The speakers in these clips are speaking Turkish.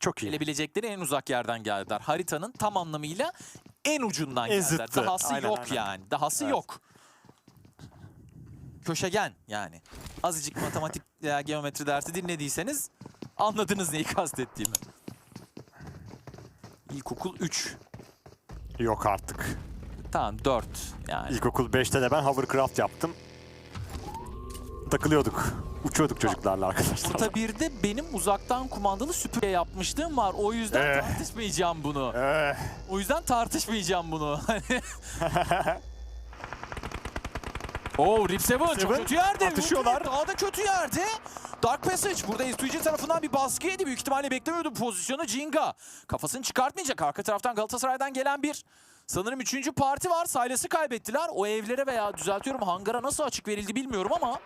Çok iyi. Gelebilecekleri en uzak yerden geldiler. Haritanın tam anlamıyla en ucundan En geldiler. zıttı. Dahası Aynen, yok aynen. yani. Dahası Evet. yok. Köşegen yani. Azıcık matematik veya geometri dersi dinlediyseniz anladınız neyi kastettiğimi. İlkokul 3. Yok artık. Tamam 4 yani. İlkokul 5'te de ben hovercraft yaptım. Takılıyorduk. Uçuyorduk çocuklarla arkadaşlar. Orta 1'de benim uzaktan kumandalı süpürge yapmışlığım var. O yüzden Eh. tartışmayacağım bunu. Eh, O yüzden tartışmayacağım bunu. Oo Rip Seven çok Seven, kötü yerde. atışıyorlar. Daha da kötü yerde. Dark Passage burada S2G tarafından bir baskı yedi. Büyük ihtimalle beklemiyordu bu pozisyonu Jinga. Kafasını çıkartmayacak. Arka taraftan Galatasaray'dan gelen bir sanırım üçüncü parti var. Silas'ı kaybettiler. O evlere veya düzeltiyorum hangara nasıl açık verildi bilmiyorum ama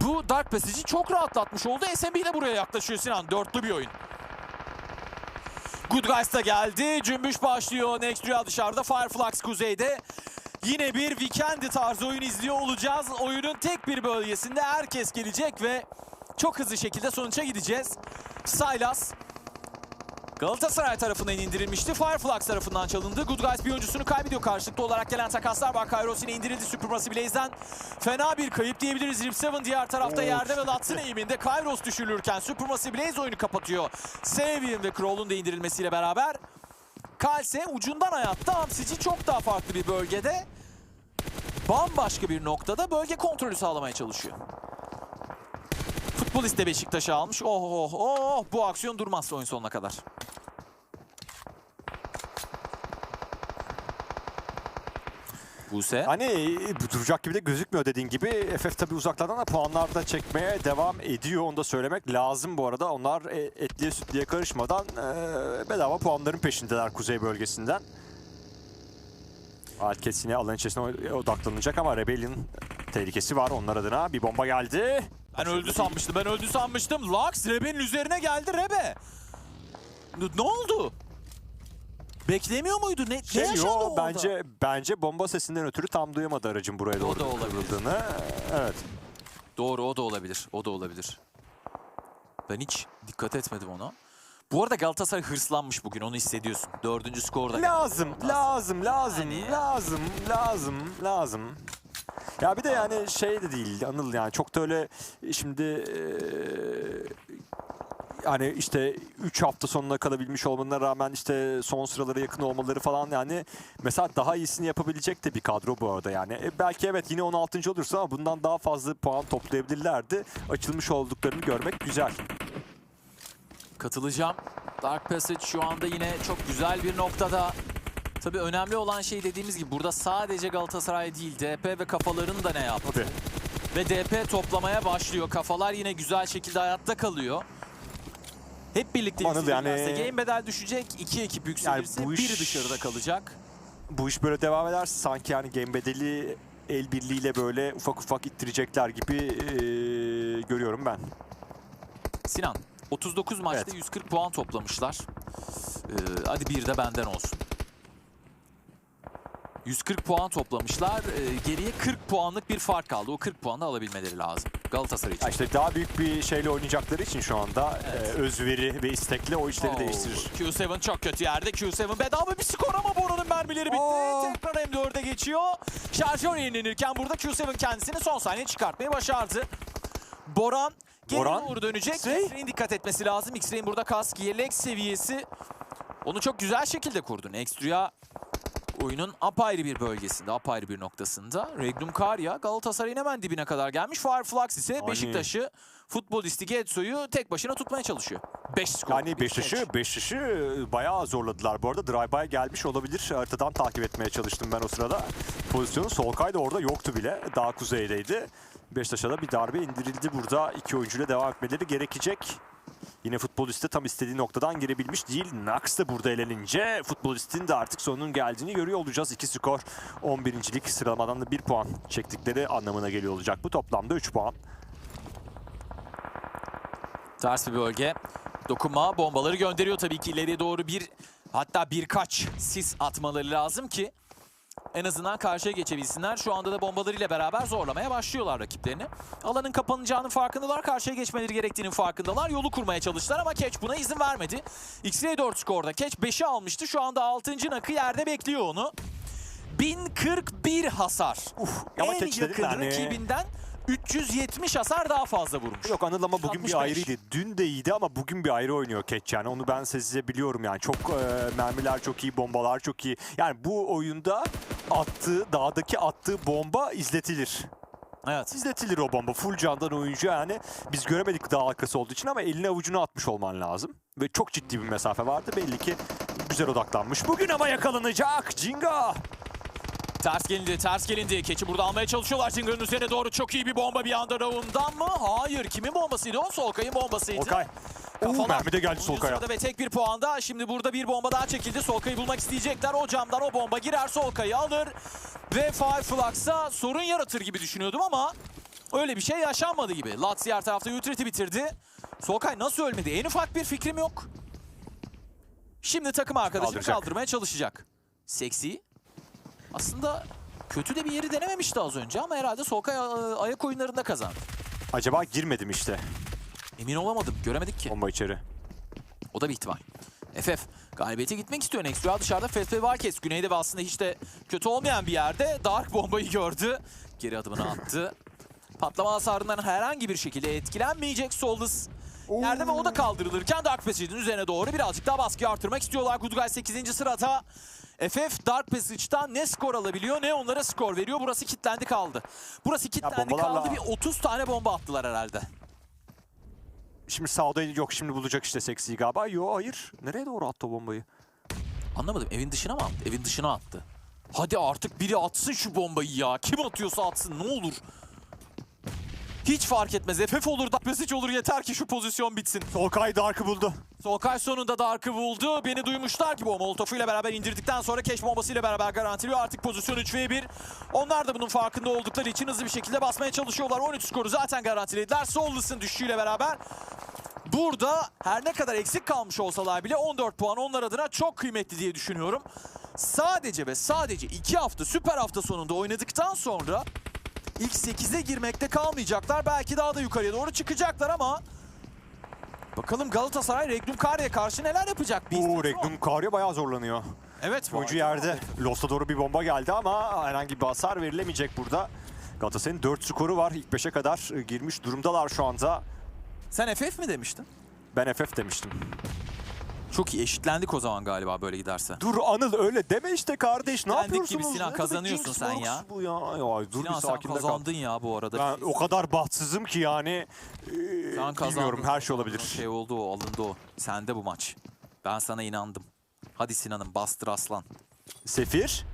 bu Dark Passage'i çok rahatlatmış oldu. SMB de buraya yaklaşıyor Sinan. Dörtlü bir oyun. Good Guys da geldi. Cümbüş başlıyor. Next Rüya dışarıda. Fireflux kuzeyde. Yine bir Weekend tarzı oyun izliyor olacağız. Oyunun tek bir bölgesinde herkes gelecek ve çok hızlı şekilde sonuça gideceğiz. Silas Galatasaray tarafından indirilmişti. Fireflux tarafından çalındı. Good Guys bir oyuncusunu kaybediyor. Karşılıklı olarak gelen takaslar var. Kairos yine indirildi. Supermassive Blaze'den fena bir kayıp diyebiliriz. Rip Seven diğer tarafta Of. yerde ve Lats'ın eğiminde. Kairos düşürülürken Supermassive Blaze oyunu kapatıyor. Savian ve Crawl'un da indirilmesiyle beraber. Kalse ucundan hayatta Hamsici çok daha farklı bir bölgede. Bambaşka bir noktada bölge kontrolü sağlamaya çalışıyor. Futbolist de Beşiktaş'ı almış. Oh oh oh bu aksiyon durmaz oyun sonuna kadar. Buse. Hani bu duracak gibi de gözükmüyor dediğin gibi. FF tabi uzaklardan da puanlar da çekmeye devam ediyor. Onu da söylemek lazım bu arada. Onlar e, etliye sütliye karışmadan e, bedava puanların peşindeler kuzey bölgesinden. Alkes yine alan içerisine odaklanacak ama Rebellion tehlikesi var onlar adına. Bir bomba geldi. Ben öldü sanmıştım. Ben öldü sanmıştım. Lux Rebe'nin üzerine geldi Rebe. Ne oldu? Beklemiyor muydu? Ne, Şey, ne yaşandı yo, orada? bence bence bomba sesinden ötürü tam duyamadı aracın buraya O doğru kıvrıldığını. Evet. Doğru o da olabilir. O da olabilir. Ben hiç dikkat etmedim ona. Bu arada Galatasaray hırslanmış bugün onu hissediyorsun. Dördüncü skor da. Lazım, lazım, lazım, Yani- lazım, lazım, lazım. Ya bir de yani şey de değil Anıl yani çok da öyle şimdi eee, hani işte 3 hafta sonuna kalabilmiş olmalarına rağmen işte son sıralara yakın olmaları falan yani mesela daha iyisini yapabilecek de bir kadro bu arada yani. E, belki evet yine 16. olursa ama bundan daha fazla puan toplayabilirlerdi. Açılmış olduklarını görmek güzel. Katılacağım. Dark Passage şu anda yine çok güzel bir noktada. Tabii önemli olan şey dediğimiz gibi burada sadece Galatasaray değil DP ve kafaların da ne yaptı. Tabii. Ve DP toplamaya başlıyor. Kafalar yine güzel şekilde hayatta kalıyor. Hep birlikte yani- game bedel düşecek. İki ekip yükselirse bu biri iş- dışarıda kalacak. bu iş böyle devam ederse sanki yani game bedeli el birliğiyle böyle ufak ufak ittirecekler gibi eee, görüyorum ben. Sinan 39 maçta Evet. 140 puan toplamışlar. Ee, hadi bir de benden olsun. 140 puan toplamışlar. Ee, geriye 40 puanlık bir fark kaldı. O 40 puanı alabilmeleri lazım. Galatasaray için. Ya işte daha büyük bir şeyle oynayacakları için şu anda Evet. eee, özveri ve istekle o işleri Oo, değiştirir. Q7 çok kötü yerde. Q7 bedava bir skor ama Bora'nın mermileri bitti. Oo. Tekrar M4'e geçiyor. Şarjör yenilenirken burada Q7 kendisini son saniye çıkartmayı başardı. Boran geri Boran, doğru dönecek. X-Ray. X-Ray'in dikkat etmesi lazım. X-Ray'in burada kask, yelek seviyesi. Onu çok güzel şekilde kurdu. Nextria oyunun apayrı bir bölgesinde, apayrı bir noktasında. Regnum Karya Galatasaray'ın hemen dibine kadar gelmiş. Fireflux ise Beşiktaş'ı, futbolisti Getso'yu tek başına tutmaya çalışıyor. 5 skor. Yani Beşiktaş'ı. Beşiktaş'ı bayağı zorladılar. Bu arada drive-by gelmiş olabilir. Haritadan takip etmeye çalıştım ben o sırada. Pozisyonu Solkay da orada yoktu bile. Daha kuzeydeydi. Beşiktaş'a da bir darbe indirildi burada. İki oyuncuyla devam etmeleri gerekecek. Yine futboliste tam istediği noktadan girebilmiş değil. Nax da burada elenince futbolistin de artık sonunun geldiğini görüyor olacağız. İki skor 11. sıralamadan da bir puan çektikleri anlamına geliyor olacak. Bu toplamda 3 puan. Ters bir bölge. Dokunma bombaları gönderiyor tabii ki ileriye doğru bir hatta birkaç sis atmaları lazım ki En azından karşıya geçebilsinler. Şu anda da bombalarıyla beraber zorlamaya başlıyorlar rakiplerini. Alanın kapanacağının farkındalar. Karşıya geçmeleri gerektiğinin farkındalar. Yolu kurmaya çalıştılar ama Keç buna izin vermedi. X-Ray 4 skorda. Keç 5'i almıştı. Şu anda 6. nakı yerde bekliyor onu. 1041 hasar. Uf, en yakın de hani- rakibinden 370 hasar daha fazla vurmuş. Yok Anıl ama bugün 65. bir ayrıydı. Dün de iyiydi ama bugün bir ayrı oynuyor Keç yani. Onu ben size biliyorum yani. Çok e, mermiler çok iyi, bombalar çok iyi. Yani bu oyunda attığı, dağdaki attığı bomba izletilir. Evet. İzletilir o bomba. Full candan oyuncu yani. Biz göremedik dağ arkası olduğu için ama eline avucunu atmış olman lazım. Ve çok ciddi bir mesafe vardı. Belli ki güzel odaklanmış. Bugün ama yakalanacak Jinga. Ters gelindi, ters gelindi. Keçi burada almaya çalışıyorlar. Zinger'ın üzerine doğru çok iyi bir bomba bir anda Raun'dan mı? Hayır. Kimin bombasıydı o? Solkay'ın bombasıydı. Okay. Kafalar. Oo, mermi de geldi Solkay'a. Ve tek bir puanda. Şimdi burada bir bomba daha çekildi. Solkay'ı bulmak isteyecekler. O camdan o bomba girer. Solkay'ı alır. Ve Fireflux'a sorun yaratır gibi düşünüyordum ama öyle bir şey yaşanmadı gibi. Lats diğer tarafta Utrecht'i bitirdi. Solkay nasıl ölmedi? En ufak bir fikrim yok. Şimdi takım arkadaşını Kaldıracak. kaldırmaya çalışacak. Seksi. Aslında kötü de bir yeri denememişti az önce ama herhalde Solkay e, ayak oyunlarında kazandı. Acaba girmedim işte Emin olamadım. Göremedik ki. bomba içeri. O da bir ihtimal. FF galibiyete gitmek istiyor. Nextria dışarıda Fespe Varkes. Güneyde ve aslında hiç de kötü olmayan bir yerde Dark bombayı gördü. Geri adımını attı. Patlama hasarından herhangi bir şekilde etkilenmeyecek Solus. Yerde ve o da kaldırılırken Dark Passage'in üzerine doğru birazcık daha baskıyı artırmak istiyorlar. Good Guys 8. sırada. FF Dark Passage'dan ne skor alabiliyor ne onlara skor veriyor. Burası kilitlendi kaldı. Burası kilitlendi bombalarla- kaldı. Bir 30 tane bomba attılar herhalde. Şimdi sağda yok şimdi bulacak işte seksi galiba. Yo hayır. Nereye doğru attı o bombayı? Anlamadım. Evin dışına mı attı? Evin dışına attı. Hadi artık biri atsın şu bombayı ya. Kim atıyorsa atsın ne olur. Hiç fark etmez. FF olur, Dark Passage olur yeter ki şu pozisyon bitsin. Solkay Dark'ı buldu. Solkay sonunda Dark'ı buldu. Beni duymuşlar ki bu Molotov'u ile beraber indirdikten sonra Keş bombası ile beraber garantiliyor. Artık pozisyon 3 v 1. Onlar da bunun farkında oldukları için hızlı bir şekilde basmaya çalışıyorlar. 13 skoru zaten garantilediler. Soulless'ın düşüşüyle beraber burada her ne kadar eksik kalmış olsalar bile 14 puan onlar adına çok kıymetli diye düşünüyorum. Sadece ve sadece 2 hafta süper hafta sonunda oynadıktan sonra ilk 8'e girmekte kalmayacaklar. Belki daha da yukarıya doğru çıkacaklar ama bakalım Galatasaray Regnum Karya'ya karşı neler yapacak? Bir Oo. Regnum Karya bayağı zorlanıyor. Evet. Oyuncu yerde. Lost'a doğru bir bomba geldi ama herhangi bir hasar verilemeyecek burada. Galatasaray'ın 4 skoru var. İlk 5'e kadar e, girmiş durumdalar şu anda. Sen FF mi demiştin? Ben FF demiştim. Çok iyi eşitlendik o zaman galiba böyle giderse. Dur Anıl öyle deme işte kardeş. Ne Eşitlendik yapıyorsunuz? gibi Sinan, Ne kazanıyorsun sen ya. Bu ya. ya dur Sinan bir sen sakin kal. kazandın ya bu arada. Ben o kadar bahtsızım ki yani. e, Sen kazandın. bilmiyorum her şey olabilir. Şey oldu o alındı o. Sende bu maç. Ben sana inandım. Hadi Sinan'ım bastır aslan. Sefir.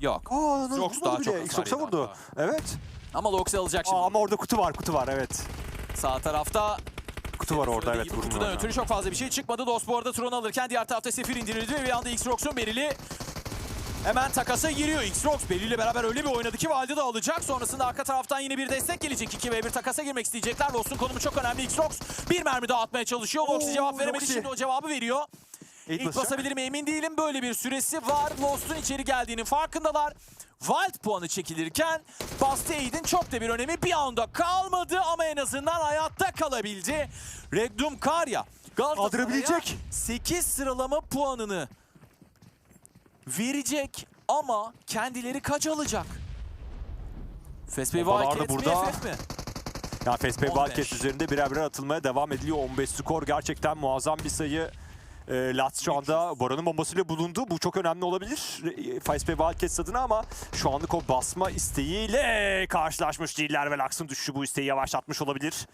Yok. Aa Anıl Jox daha bile. çok hasar Xbox'a yedi vurdu. Evet. Ama Lox'e alacak şimdi. Aa, ama orada kutu var kutu var evet. Sağ tarafta Kutu var orada evet. Kutudan ötürü çok fazla bir şey çıkmadı. Dost bu arada Tron alırken diğer tarafta Sefir indirildi ve bir anda X-Rox'un Beril'i hemen takasa giriyor. X-Rox Beril ile beraber öyle bir oynadı ki Valide de alacak. Sonrasında arka taraftan yine bir destek gelecek. 2 ve 1 takasa girmek isteyecekler. Lost'un konumu çok önemli. X-Rox bir mermi daha atmaya çalışıyor. Oo, cevap veremedi. Şimdi o cevabı veriyor. İlk basacak. basabilir mi emin değilim. Böyle bir süresi var. Lost'un içeri geldiğinin farkındalar. Wild puanı çekilirken Bastiaid'in çok da bir önemi bir anda kalmadı ama en azından hayatta kalabildi. Regnum Karya Galatasaray'a Kaldırabilecek. 8 sıralama puanını verecek ama kendileri kaç alacak? Fesbey mi burada. FF mi? Ya Fespe 15. Wildcats üzerinde birer birer atılmaya devam ediliyor. 15 skor gerçekten muazzam bir sayı. E, Lats şu anda Bora'nın bombasıyla bulundu. Bu çok önemli olabilir e, Fespe Wildcats adına ama şu anlık o basma isteğiyle karşılaşmış değiller ve Lux'ın düşüşü bu isteği yavaşlatmış olabilir.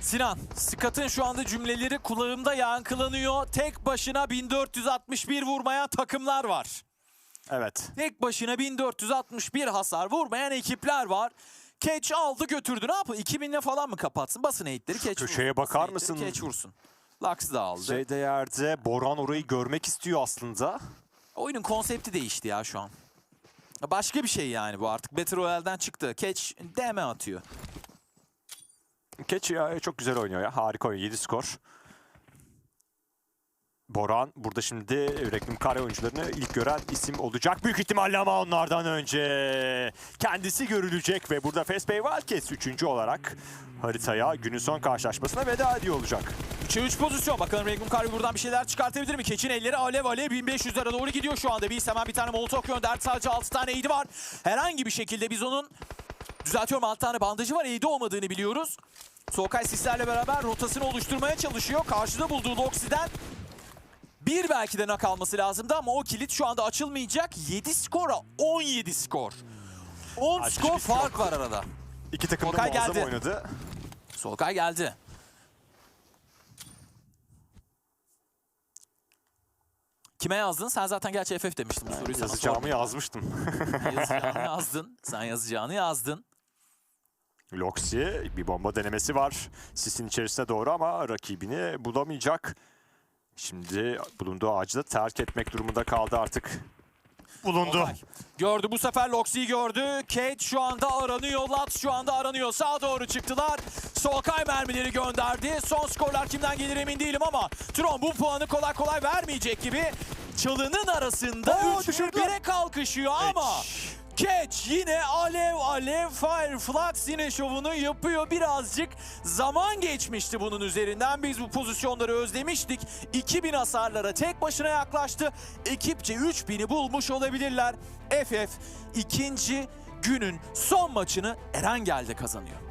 Sinan, Scott'ın şu anda cümleleri kulağımda yankılanıyor. Tek başına 1461 vurmayan takımlar var. Evet. Tek başına 1461 hasar vurmayan ekipler var. Catch aldı götürdü. Ne yapın? 2000'le falan mı kapatsın? Basın eğitleri Catch köşeye vursun. bakar Basın mısın? Catch vursun. Lux da aldı. Şeyde yerde Boran orayı görmek istiyor aslında. Oyunun konsepti değişti ya şu an. Başka bir şey yani bu artık. Battle Royale'den çıktı. Catch DM atıyor. Keç ya çok güzel oynuyor ya. Harika oynuyor. 7 skor. Boran burada şimdi Reklam Kare oyuncularını ilk gören isim olacak büyük ihtimalle ama onlardan önce kendisi görülecek ve burada Fespey Valkes 3. olarak haritaya günün son karşılaşmasına veda ediyor olacak. 3'e 3 pozisyon. Bakalım Regnum Karbi buradan bir şeyler çıkartabilir mi? Keçin elleri alev alev 1500'lere doğru gidiyor şu anda. Biz hemen bir tane molotof gönderdi. Sadece 6 tane eğdi var. Herhangi bir şekilde biz onun düzeltiyorum 6 tane bandajı var. Eğdi olmadığını biliyoruz. Solkay sislerle beraber rotasını oluşturmaya çalışıyor. Karşıda bulduğu Loxi'den bir belki de nak alması lazımdı ama o kilit şu anda açılmayacak. 7 skora 17 skor. 10 Açmış skor bir skor. fark var arada. İki takım da Tokay muazzam geldi. oynadı. Solkay geldi. Kime yazdın? Sen zaten gerçi FF demiştin bu soruyu sana Yazacağımı sormayayım. yazmıştım. yazacağını yazdın. Sen yazacağını yazdın. Loxi bir bomba denemesi var. Sisin içerisine doğru ama rakibini bulamayacak. Şimdi bulunduğu ağacı da terk etmek durumunda kaldı artık. Bulundu. Solkay. Gördü bu sefer Loxi'yi gördü. Kate şu anda aranıyor. Lat şu anda aranıyor. Sağa doğru çıktılar. Solkay mermileri gönderdi. Son skorlar kimden gelir emin değilim ama Tron bu puanı kolay kolay vermeyecek gibi. Çalının arasında Oo, 3 düşürdü. 1'e kalkışıyor ama Catch yine alev alev Fireflux yine şovunu yapıyor. Birazcık zaman geçmişti bunun üzerinden. Biz bu pozisyonları özlemiştik. 2000 hasarlara tek başına yaklaştı. Ekipçe 3000'i bulmuş olabilirler. FF ikinci günün son maçını Erengel'de kazanıyor.